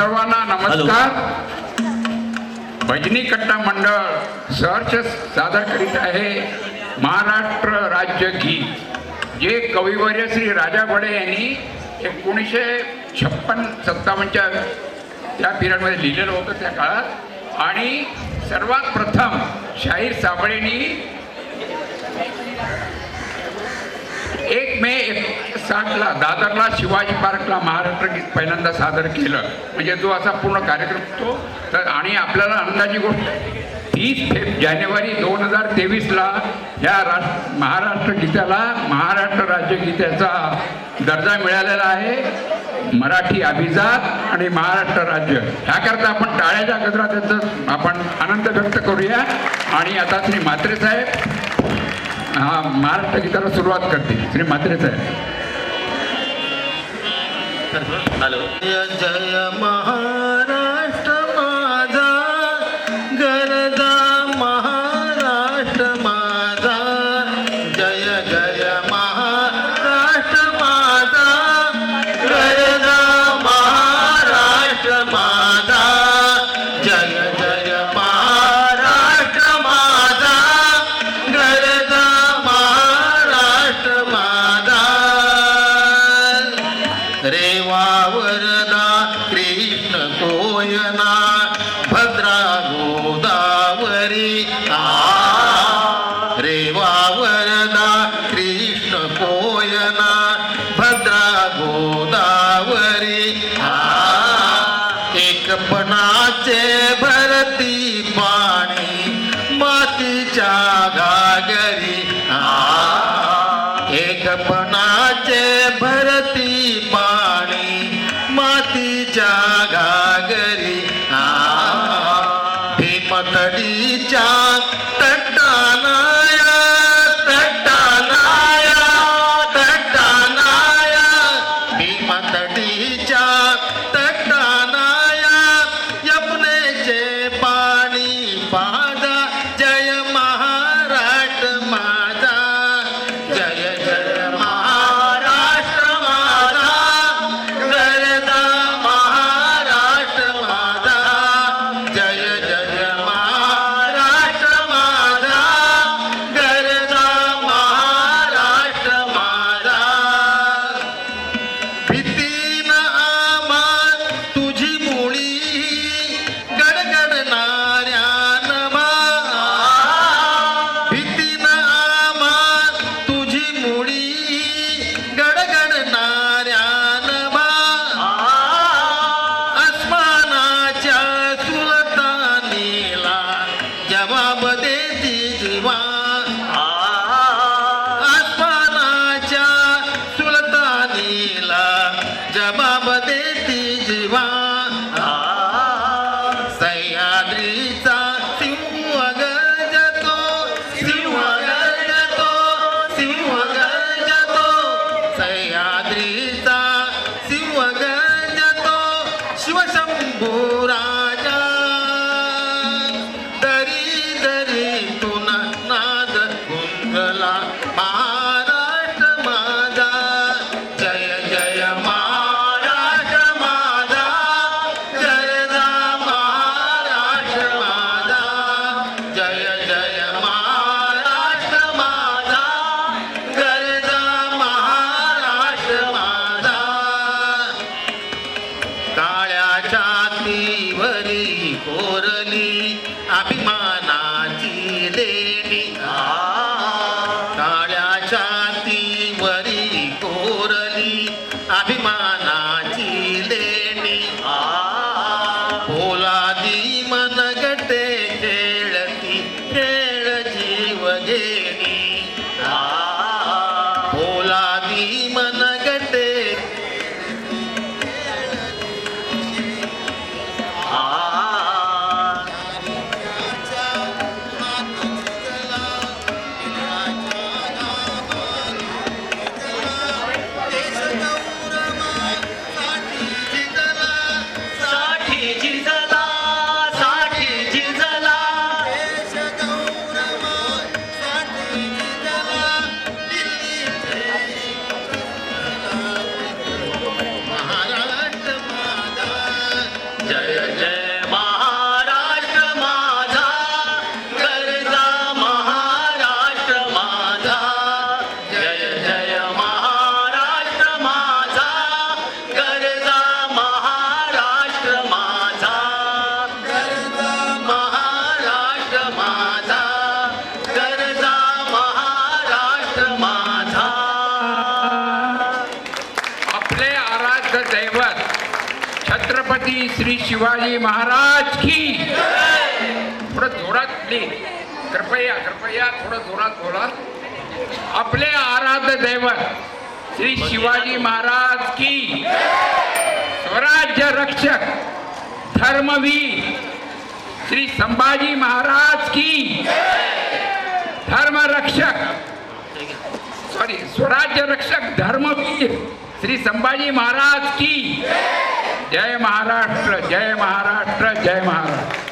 नमस्कार. भजनी कट्टा मंडळ सहर्ष सादर करीत आहे महाराष्ट्र राज्य गीत. जे कविवर्य श्री राजा बडे यांनी एकोणीसशे छप्पन सत्तावन्नच्या त्या पिरियडमध्ये लिहिलेलं होतं त्या काळात. आणि सर्वात प्रथम शाहीर साबळेंनी एक मे एक साठला दादरला शिवाजी पार्कला महाराष्ट्र गीत पहिल्यांदा सादर केलं. म्हणजे जो असा पूर्ण कार्यक्रम तो तर आणि आपल्याला अंदाजी गोष्ट तीस फेब जानेवारी दोन हजार तेवीसला या राष्ट्र महाराष्ट्र गीताला महाराष्ट्र राज्य गीताचा दर्जा मिळालेला आहे. मराठी अभिजात आणि महाराष्ट्र राज्य. ह्याकरता आपण टाळ्याच्या गजरा त्याचं आपण आनंद व्यक्त करूया. आणि आता श्री म्हात्रे साहेब हा महाराष्ट्र गीताला सुरुवात करते श्री म्हात्रे साहेब. हॅलो. जय जय गोदावरी रेवा वरदा कृष्ण कोयना भद्रा गोदावरी आ एकपणाचे भरती पाणी मातीच्या घागरी आ एकपणाचे भरती पाणी मातीच्या घागरी Oh. छत्रपती श्री शिवाजी महाराज की. थोडं जोरात प्लीज कृपया कृपया थोडं जोरात बोला. आपले आराध्य दैवत श्री शिवाजी महाराज की. स्वराज्य रक्षक धर्मवीर श्री संभाजी महाराज की. धर्मरक्षक सॉरी स्वराज्य रक्षक धर्मवीर श्री संभाजी महाराज की. जय महाराष्ट्र